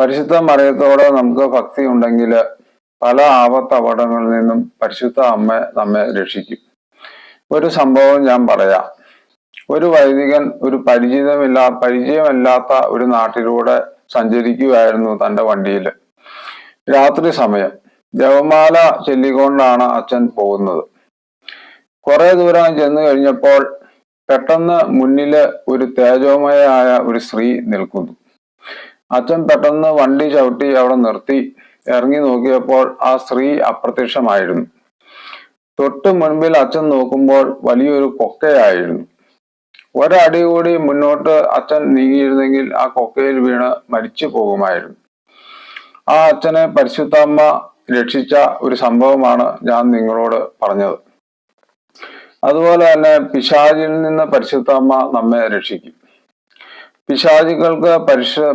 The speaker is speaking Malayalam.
പരിശുദ്ധ മറിയത്തോട് നമുക്ക് ഭക്തി ഉണ്ടെങ്കിൽ പല ആപത്ത് അപകടങ്ങളിൽ നിന്നും പരിശുദ്ധ അമ്മ നമ്മെ രക്ഷിക്കും. ഒരു സംഭവം ഞാൻ പറയാം. ഒരു വൈദികൻ ഒരു പരിചിതമില്ല പരിചയമല്ലാത്ത ഒരു നാട്ടിലൂടെ സഞ്ചരിക്കുകയായിരുന്നു തന്റെ വണ്ടിയിൽ. രാത്രി സമയം. ജപമാല ചൊല്ലിക്കൊണ്ടാണ് അച്ഛൻ പോകുന്നത്. കുറെ ദൂരം ചെന്ന് കഴിഞ്ഞപ്പോൾ പെട്ടെന്ന് മുന്നിൽ ഒരു തേജോമയായ ഒരു സ്ത്രീ നിൽക്കുന്നു. അച്ഛൻ പെട്ടെന്ന് വണ്ടി ചവിട്ടി അവിടെ നിർത്തി ഇറങ്ങി നോക്കിയപ്പോൾ ആ സ്ത്രീ അപ്രത്യക്ഷമായിരുന്നു. തൊട്ട് മുൻപിൽ അച്ഛൻ നോക്കുമ്പോൾ വലിയൊരു കൊക്കയായിരുന്നു. ഒരടി കൂടി മുന്നോട്ട് അച്ഛൻ നീങ്ങിയിരുന്നെങ്കിൽ ആ കൊക്കയിൽ വീണ് മരിച്ചു പോകുമായിരുന്നു. ആ അച്ഛനെ പരിശുദ്ധാമ്മ രക്ഷിച്ച ഒരു സംഭവമാണ് ഞാൻ നിങ്ങളോട് പറഞ്ഞത്. അതുപോലെ തന്നെ പിശാചിൽ നിന്ന് പരിശുദ്ധാമ്മ നമ്മെ രക്ഷിക്കും. പിശാചികൾക്ക് പരിശു